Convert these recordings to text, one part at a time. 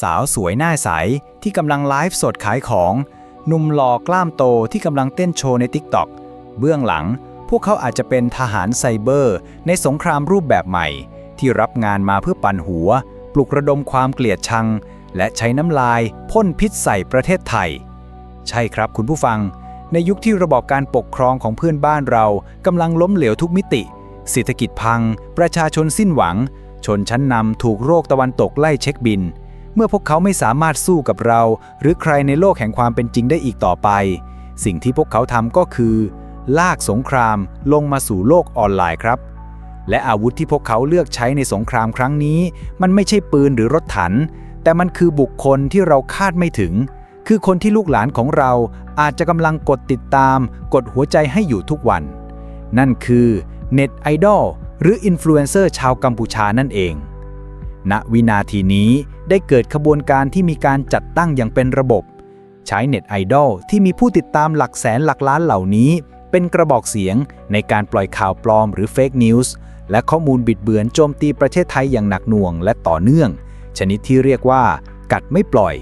สาวสวยหน้าใสที่กำลังไลฟ์สดขายของ หนุ่มหล่อกล้ามโตที่กำลังเต้นโชว์ใน TikTok เบื้องหลัง พวกเขาอาจจะเป็นทหารไซเบอร์ ในสงครามรูปแบบใหม่ ที่รับงานมาเพื่อปั่นหัว ปลุกระดมความเกลียดชัง และใช้น้ำลายพ่นพิษใส่ประเทศไทย ใช่ครับคุณผู้ฟัง ในยุคที่ระบอบการปกครองของเพื่อนบ้านเรากำลังล้มเหลวทุกมิติ เศรษฐกิจพัง ประชาชนสิ้นหวัง ชนชั้นนำถูกโรคตะวันตกไล่เช็คบิน เมื่อพวกเขาไม่สามารถสู้กับเรา หรือใครในโลกแห่งความเป็นจริงได้อีกต่อไป สิ่งที่พวกเขาทำก็คือ ลากสงครามลงมาสู่โลกออนไลน์ครับ และอาวุธที่พวกเขาเลือกใช้ในสงครามครั้งนี้ มันไม่ใช่ปืนหรือรถถันแต่มันคือบุคคลที่เราคาดไม่ถึง คือคนที่ลูกหลานของเราอาจจะกำลังกดติดตาม กดหัวใจให้อยู่ทุกวัน นั่นคือเน็ตไอดอลหรืออินฟลูเอนเซอร์ชาวกัมพูชานั่นเอง ณวินาทีนี้ได้เกิดขบวนการที่มีการจัดตั้งอย่างเป็นระบบ ใช้เน็ตไอดอลที่มีผู้ติดตามหลักแสนหลักล้านเหล่านี้ เป็นกระบอกเสียงในการปล่อยข่าวปลอมหรือเฟกนิวส์และข้อมูลบิดเบือนโจมตีประเทศไทยอย่างหนักหน่วงและต่อเนื่อง ชนิดที่เรียกว่า กัดไม่ปล่อย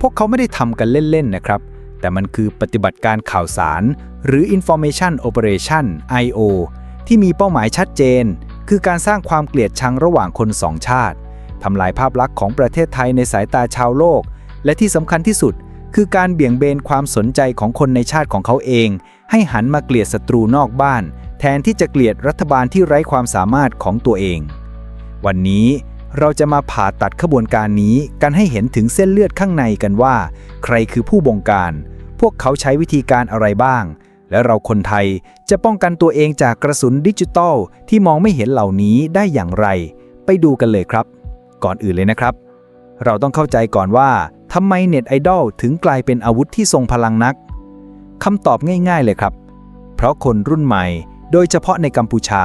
พวกเขาไม่ได้ทำกันเล่น ๆ นะครับ แต่มันคือปฏิบัติการข่าวสาร หรือ Information Operation I.O. ที่มีเป้าหมายชัดเจน คือการสร้างความเกลียดชังระหว่างคนสองชาติ ทำลายภาพลักษณ์ของประเทศไทยในสายตาชาวโลก และที่สำคัญที่สุด คือการเบี่ยงเบนความสนใจของคนในชาติของเขาเอง ให้หันมาเกลียดศัตรูนอกบ้าน แทนที่จะเกลียดรัฐบาลที่ไร้ความสามารถของตัวเอง วันนี้เราจะมาผ่าตัดขบวนการนี้กันให้เห็นถึงเส้นเลือดข้างในกันว่า ใครคือผู้บงการ พวกเขาใช้วิธีการอะไรบ้าง และเราคนไทยจะป้องกันตัวเองจากกระสุนดิจิตอลที่มองไม่เห็นเหล่านี้ได้อย่างไร ไปดูกันเลยครับ ก่อนอื่นเลยนะครับ เราต้องเข้าใจก่อนว่าทำไมเน็ตไอดอลถึงกลายเป็นอาวุธที่ทรงพลังนักคำตอบง่ายๆเลยครับ เพราะคนรุ่นใหม่ โดยเฉพาะในกัมพูชา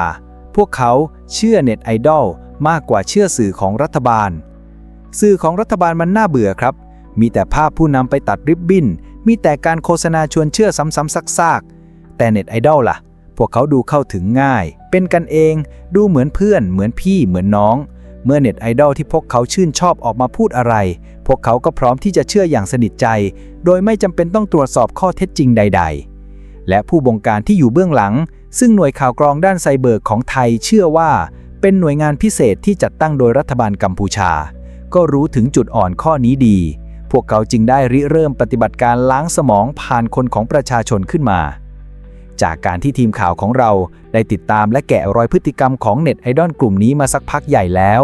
พวกเขาเชื่อเน็ตไอดอลมากกว่าเชื่อสื่อของรัฐบาล สื่อของรัฐบาลมันน่าเบื่อครับ มีแต่ภาพผู้นำไปตัดริบบิ้น มีแต่การโฆษณาชวนเชื่อซ้ำๆซากๆ แต่เน็ตไอดอลล่ะ พวกเขาดูเข้าถึงง่าย เป็นกันเอง ดูเหมือนเพื่อน เหมือนพี่ เหมือนน้อง เมื่อเน็ตไอดอลที่พวกเขาชื่นชอบออกมาพูดอะไร พวกเขาก็พร้อมที่จะเชื่ออย่างสนิทใจ โดยไม่จำเป็นต้องตรวจสอบข้อเท็จจริงใด ๆ และผู้บงการที่อยู่เบื้องหลัง ซึ่งหน่วยข่าวกรองด้านไซเบอร์ของไทยเชื่อว่า เป็นหน่วยงานพิเศษที่จัดตั้งโดยรัฐบาลกัมพูชา ก็รู้ถึงจุดอ่อนข้อนี้ดี พวกเขาจึงได้ริเริ่มปฏิบัติการล้างสมองผ่านคนของประชาชนขึ้นมา จากการที่ทีมข่าวของเราได้ติดตามและแกะรอยพฤติกรรมของเน็ตไอดอลกลุ่มนี้มาสักพักใหญ่แล้ว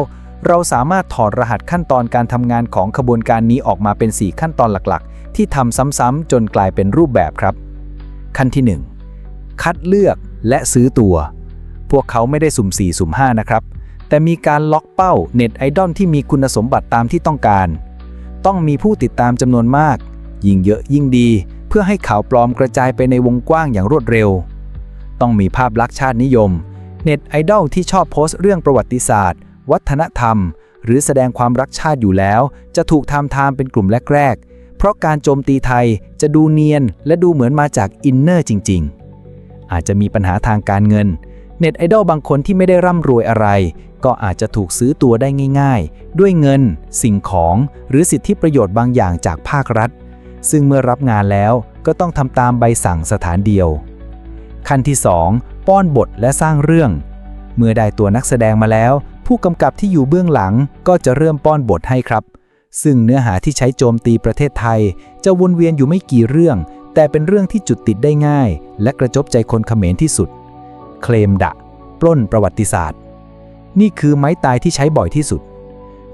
เราสามารถถอดรหัสขั้นตอนการทำงานของขบวนการนี้ออกมาเป็น 4 ขั้นตอนหลักๆ ที่ทำซ้ำๆจนกลายเป็นรูปแบบครับ ขั้นที่ 1 คัดเลือกและซื้อตัว พวกเขาไม่ได้สุ่ม 4 สุ่ม 5 นะครับ แต่มีการล็อกเป้าเน็ตไอดอลที่มีคุณสมบัติตามที่ต้องการ ต้องมีผู้ติดตามจำนวนมาก ยิ่งเยอะยิ่งดี เพื่อให้ข่าวปลอมกระจายไปในวงกว้างอย่างรวดเร็ว ต้องมีภาพลักษณ์ชาตินิยม เน็ตไอดอลที่ชอบโพสต์เรื่องประวัติศาสตร์ วัฒนธรรม หรือแสดงความรักชาติอยู่แล้ว จะถูกทำทามเป็นกลุ่มแรกๆ เพราะการโจมตีไทยจะดูเนียน และดูเหมือนมาจากอินเนอร์จริง ๆ อาจจะมีปัญหาทางการเงินเน็ตไอดอลบางคนที่ไม่ได้ร่ำรวยอะไร ก็อาจจะถูกซื้อตัวได้ง่าย ๆ ด้วยเงิน สิ่งของ หรือสิทธิประโยชน์บางอย่างจากภาครัฐ ซึ่งเมื่อรับงานแล้วก็ต้องทำตามใบสั่งสถานเดียว ขั้นที่ 2 ป้อนบทและสร้างเรื่อง เมื่อได้ตัวนักแสดงมาแล้ว ผู้กำกับที่อยู่เบื้องหลังก็จะเริ่มป้อนบทให้ครับ ซึ่งเนื้อหาที่ใช้โจมตีประเทศไทย จะวนเวียนอยู่ไม่กี่เรื่อง แต่เป็นเรื่องที่จุดติดได้ง่าย และกระจบใจคนเขมรที่สุด เคลมดะ ปล้นประวัติศาสตร์ นี่คือไม้ตายที่ใช้บ่อยที่สุด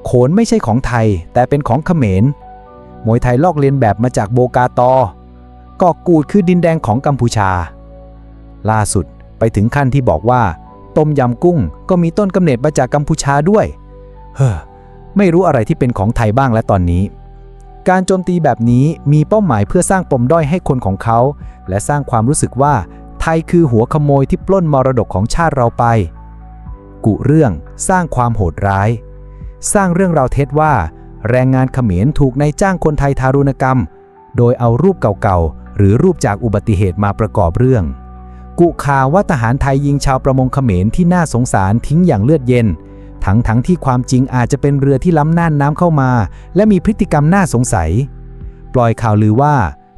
โขนไม่ใช่ของไทย แต่เป็นของเขมร มวยไทยลอกเลียนแบบมาจากโบกาตอกอกกูดคือดินแดงของกัมพูชา ล่าสุดไปถึงขั้นที่บอกว่า ต้มยำกุ้งก็มีต้นกำเนิดมาจากกัมพูชาด้วย เฮ้อ ไม่รู้อะไรที่เป็นของไทยบ้างและตอนนี้ การโจมตีแบบนี้มีเป้าหมายเพื่อสร้างปมด้อยให้คนของเขา และสร้างความรู้สึกว่า ไทยคือหัวขโมยที่ปล้นมรดกของชาติเราไป กุเรื่องสร้างความโหดร้าย สร้างเรื่องราวเท็จว่า แรงงานเขมรถูกนายจ้างคนไทยทารุณกรรม โดยเอารูปเก่าๆ หรือรูปจากอุบัติเหตุมาประกอบเรื่อง กุข่าวว่าทหารไทยยิงชาวประมงเขมรที่น่าสงสารทิ้งอย่างเลือดเย็น ทั้งทั้งที่ความจริงอาจจะเป็นเรือที่ล้ำน่านน้ำเข้ามา และมีพฤติกรรมน่าสงสัย ปล่อยข่าวลือว่า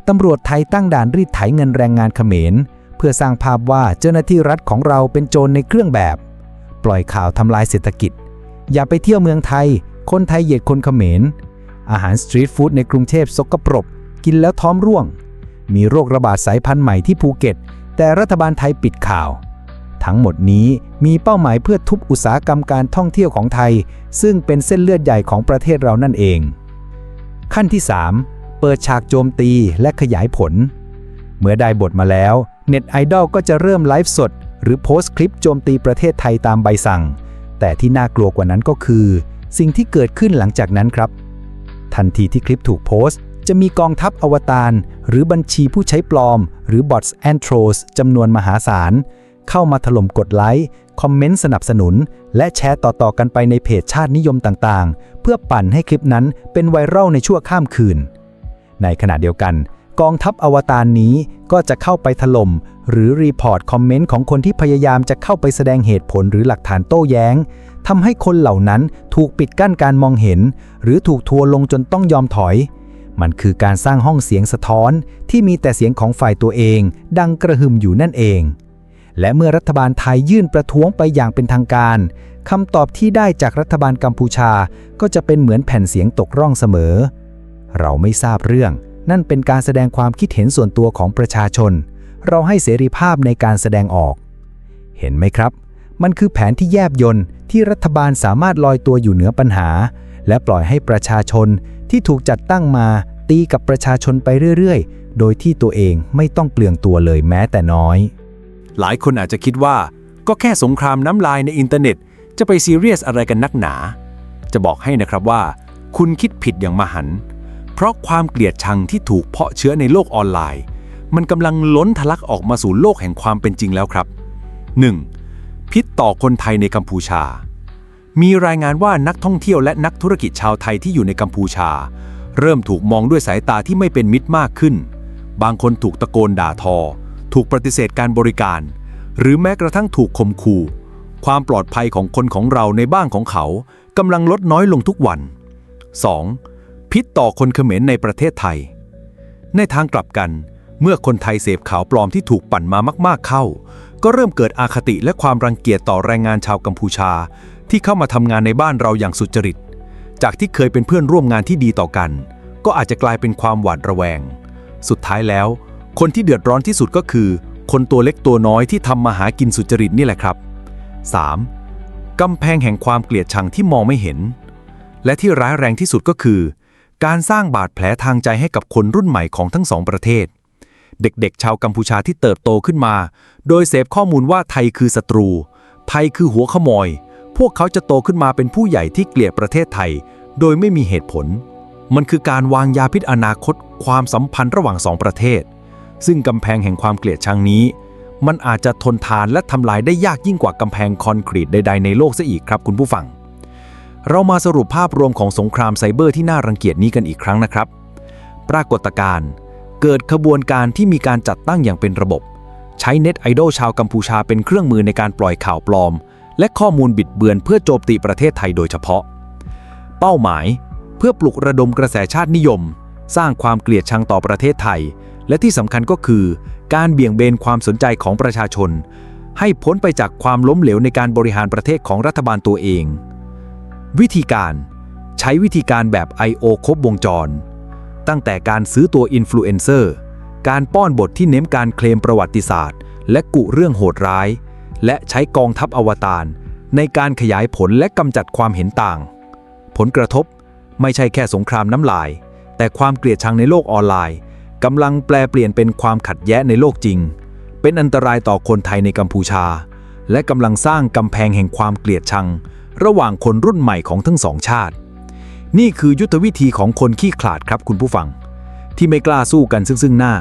ตำรวจไทยตั้งด่านรีดไถเงินแรงงานเขมร เพื่อสร้างภาพว่าเจ้าหน้าที่รัฐของเราเป็นโจรในเครื่องแบบ ปล่อยข่าวทำลายเศรษฐกิจ อย่าไปเที่ยวเมืองไทย คนไทยเหยียดคนเขมร อาหารสตรีทฟู้ดในกรุงเทพสกปรก กินแล้วท้องร่วง มีโรคระบาดสายพันธุ์ใหม่ที่ภูเก็ต แต่รัฐบาลไทยปิดข่าว ทั้งหมดนี้มีเป้าหมายเพื่อทุบอุตสาหกรรมการท่องเที่ยวของไทย ซึ่งเป็นเส้นเลือดใหญ่ของประเทศเรานั่นเอง ขั้นที่ 3 เปิดฉากโจมตีและขยายผล เมื่อได้บทมาแล้วเน็ตไอดอลก็จะเริ่มไลฟ์สด หรือโพสต์คลิปโจมตีประเทศไทยตามใบสั่ง แต่ที่น่ากลัวกว่านั้นก็คือ สิ่งที่เกิดขึ้นหลังจากนั้นครับ ทันทีที่คลิปถูกโพสต์ จะมีกองทัพอวตารหรือบัญชีผู้ใช้ปลอม หรือ bots and trolls จำนวนมหาศาล เข้ามาถล่มกดไลค์ คอมเมนต์สนับสนุน และแชร์ต่อๆกันไปในเพจชาตินิยมต่างๆ เพื่อปั่นให้คลิปนั้นเป็นไวรัลในชั่วข้ามคืน ในขณะเดียวกัน กองทัพอวตารนี้ก็จะเข้าไปถล่มหรือรีพอร์ตคอมเมนต์ของคนที่พยายามจะเข้าไปแสดงเหตุผลหรือหลักฐานโต้แย้ง ทำให้คนเหล่านั้นถูกปิดกั้นการมองเห็น หรือถูกทัวลงจนต้องยอมถอย มันคือการสร้างห้องเสียงสะท้อนที่มีแต่เสียงของฝ่ายตัวเอง ดังกระหึ่มอยู่นั่นเอง และเมื่อรัฐบาลไทยยื่นประท้วงไปอย่างเป็นทางการคำตอบที่ได้จากรัฐบาลกัมพูชาก็จะเป็นเหมือนแผ่นเสียงตกร่องเสมอ เราไม่ทราบเรื่อง นั่นเป็นการแสดงความคิดเห็นส่วนตัวของประชาชน เราให้เสรีภาพในการแสดงออก เห็นไหมครับ มันคือแผนที่แยบยนต์ที่รัฐบาลสามารถลอยตัวอยู่เหนือปัญหา และปล่อยให้ประชาชนที่ถูกจัดตั้งมาตีกับประชาชนไปเรื่อยๆ โดยที่ตัวเองไม่ต้องเปลืองตัวเลยแม้แต่น้อย หลายคนอาจจะคิดว่า ก็แค่สงครามน้ำลายในอินเทอร์เน็ต จะไปซีเรียสอะไรกันนักหนา จะบอกให้นะครับว่า คุณคิดผิดอย่างมหันต์เพราะความเกลียดชังที่ถูกเพาะเชื้อในโลกออนไลน์ มันกำลังล้นทะลักออกมาสู่โลกแห่งความเป็นจริงแล้วครับ 1. พิษต่อคนไทยในกัมพูชา มีรายงานว่านักท่องเที่ยวและนักธุรกิจชาวไทยที่อยู่ในกัมพูชา เริ่มถูกมองด้วยสายตาที่ไม่เป็นมิตรมากขึ้น บางคนถูกตะโกนด่าทอ ถูกปฏิเสธการบริการ หรือแม้กระทั่งถูกข่มขู่ ความปลอดภัยของคนของเราในบ้านของเขากำลังลดน้อยลงทุกวัน 2. พิษต่อคนเขมรในประเทศไทย ในทางกลับกัน เมื่อคนไทยเสพข่าวปลอมที่ถูกปั่นมามาก ๆเข้า ก็เริ่มเกิดอาคติและความรังเกียจต่อแรงงานชาวกัมพูชา ที่เข้ามาทำงานในบ้านเราอย่างสุจริต จากที่เคยเป็นเพื่อนร่วมงานที่ดีต่อกัน ก็อาจจะกลายเป็นความหวาดระแวง สุดท้ายแล้ว คนที่เดือดร้อนที่สุดก็คือ คนตัวเล็กตัวน้อยที่ทำมาหากินสุจริตนี่แหละครับ 3. กำแพงแห่งความเกลียดชังที่มองไม่เห็น และที่ร้ายแรงที่สุดก็คือ การสร้างบาดแผลทางใจให้กับคนรุ่นใหม่ของทั้งสองประเทศ เด็กๆ ชาวกัมพูชาที่เติบโตขึ้นมา โดยเสพข้อมูลว่าไทยคือศัตรู ไทยคือหัวขโมย พวกเขาจะโตขึ้นมาเป็นผู้ใหญ่ที่เกลียดประเทศไทย โดยไม่มีเหตุผล มันคือการวางยาพิษอนาคต ความสัมพันธ์ระหว่างสองประเทศ ซึ่งกำแพงแห่งความเกลียดชังนี้ มันอาจจะทนทานและทำลายได้ยากยิ่งกว่ากำแพงคอนกรีตใด ๆ ในโลกซะอีกครับคุณผู้ฟัง เรามาสรุปภาพรวมของสงครามไซเบอร์ที่น่ารังเกียจนี้กันอีกครั้งนะครับ ปรากฏการณ์ เกิดขบวนการที่มีการจัดตั้งอย่างเป็นระบบ ใช้เน็ตไอดอลชาวกัมพูชาเป็นเครื่องมือในการปล่อยข่าวปลอม และข้อมูลบิดเบือนเพื่อโจมตีประเทศไทยโดยเฉพาะ เป้าหมาย เพื่อปลุกระดมกระแสชาตินิยม สร้างความเกลียดชังต่อประเทศไทย และที่สำคัญก็คือ การเบี่ยงเบนความสนใจของประชาชน ให้พ้นไปจากความล้มเหลวในการบริหารประเทศของรัฐบาลตัวเอง วิธีการ ใช้วิธีการแบบ I.O. ครบวงจร ตั้งแต่การซื้อตัวอินฟลูเอนเซอร์ การป้อนบทที่เน้นการเคลมประวัติศาสตร์ และกุเรื่องโหดร้าย และใช้กองทัพอวตารในการขยายผลและกำจัดความเห็นต่าง ผลกระทบไม่ใช่แค่สงครามน้ำลาย แต่ความเกลียดชังในโลกออนไลน์กำลังแปลเปลี่ยนเป็นความขัดแย้งในโลกจริง เป็นอันตรายต่อคนไทยในกัมพูชา และกำลังสร้างกำแพงแห่งความเกลียดชัง ระหว่างคนรุ่นใหม่ของทั้งสองชาติ นี่คือยุทธวิธีของคนขี้ขลาดครับคุณผู้ฟัง ที่ไม่กล้าสู้กันซึ่งซึ่งหน้า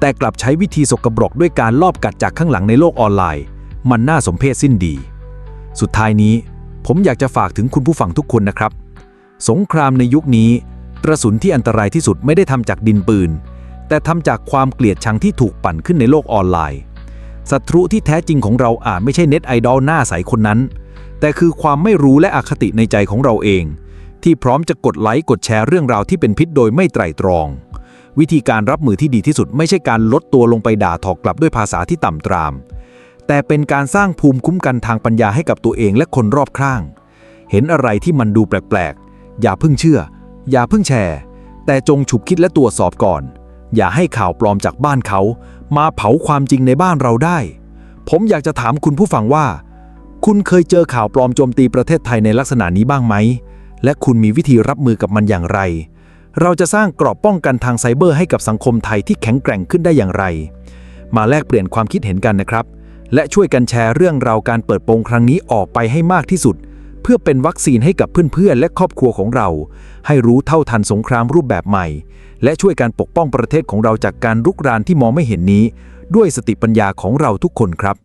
แต่กลับใช้วิธีสกปรกด้วยการลอบกัดจากข้างหลังในโลกออนไลน์ มันน่าสมเพชสิ้นดี สุดท้ายนี้ ผมอยากจะฝากถึงคุณผู้ฟังทุกคนนะครับ สงครามในยุคนี้กระสุนที่อันตรายที่สุดไม่ได้ทำจากดินปืน แต่ทำจากความเกลียดชังที่ถูกปั่นขึ้นในโลกออนไลน์ศัตรูที่แท้จริงของเราอาจไม่ใช่เน็ตไอดอลหน้าใสคนนั้น แต่คือความไม่รู้และอคติในใจของเราเอง ที่พร้อมจะกดไลค์กดแชร์เรื่องราวที่เป็นพิษโดยไม่ไตร่ตรอง วิธีการรับมือที่ดีที่สุดไม่ใช่การลดตัวลงไปด่าถอกกลับด้วยภาษาที่ต่ำตราม แต่เป็นการสร้างภูมิคุ้มกันทางปัญญาให้กับตัวเองและคนรอบข้าง เห็นอะไรที่มันดูแปลกๆ อย่าเพิ่งเชื่อ อย่าเพิ่งแชร์ แต่จงฉุบคิดและตรวจสอบก่อน อย่าให้ข่าวปลอมจากบ้านเขา มาเผาความจริงในบ้านเราได้ ผมอยากจะถามคุณผู้ฟังว่า คุณเคยเจอข่าวปลอมโจมตีประเทศไทยในลักษณะนี้บ้างไหม และคุณมีวิธีรับมือกับมันอย่างไร เราจะสร้างกรอบป้องกันทางไซเบอร์ให้กับสังคมไทยที่แข็งแกร่งขึ้นได้อย่างไร มาแลกเปลี่ยนความคิดเห็นกันนะครับ และช่วยกันแชร์เรื่องราวการเปิดโปงครั้งนี้ออกไปให้มากที่สุด เพื่อเป็นวัคซีนให้กับเพื่อนๆ และครอบครัวของเรา ให้รู้เท่าทันสงครามรูปแบบใหม่ และช่วยการปกป้องประเทศของเราจากการรุกรานที่มองไม่เห็นนี้ ด้วยสติปัญญาของเราทุกคนครับ